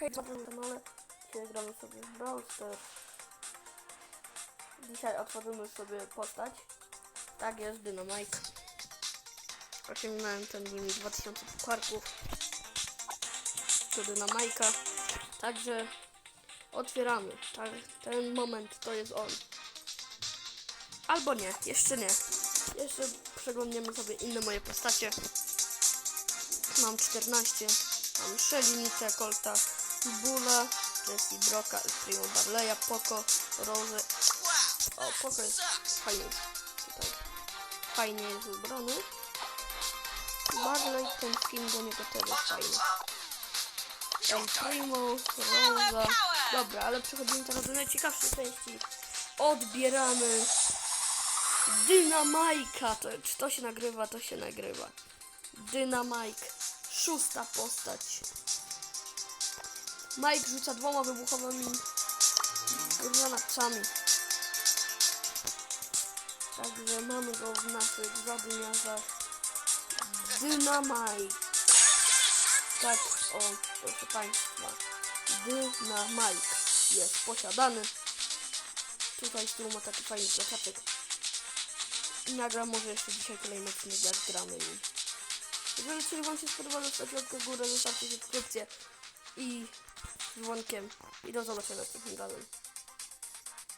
Hej, na tym kanale. Dzisiaj gramy sobie w Brawl Stars. Dzisiaj otworzymy sobie postać. Tak jest, Dynamite. Osiągnąłem ten limit 2000 pucharków. To Dynamajka. Także otwieramy. Tak, ten moment to jest on. Albo nie, jeszcze nie. Jeszcze przeglądniemy sobie inne moje postacie. Mam 14. Mam Shelly, Colta, Bula, Jessie, Broka, Primo, Barleya, Poco, Rose. O, Poco jest fajny. Tutaj. Fajnie jest ubrany. Barley, ten film do niego też jest fajny. El Primo, Rosa. Dobra, ale przechodzimy teraz do najciekawszej części. Odbieramy Dynamajka. To, czy to się nagrywa? To się nagrywa. Dynamike. Szósta postać. Mike rzuca dwoma wybuchowymi granatami. Także mamy go w naszych zadymiarzach. Dynamite. Tak, o, proszę Państwa. Dynamite jest posiadany. Tutaj z tyłu ma taki fajny plakaczek. I nagram może jeszcze dzisiaj kolejny odcinek jak gramy. Jeżeli Wam się spodoba, zostawcie łapkę w górę, zostawcie subskrypcję i dzwonkiem. I do zobaczenia następnym razem.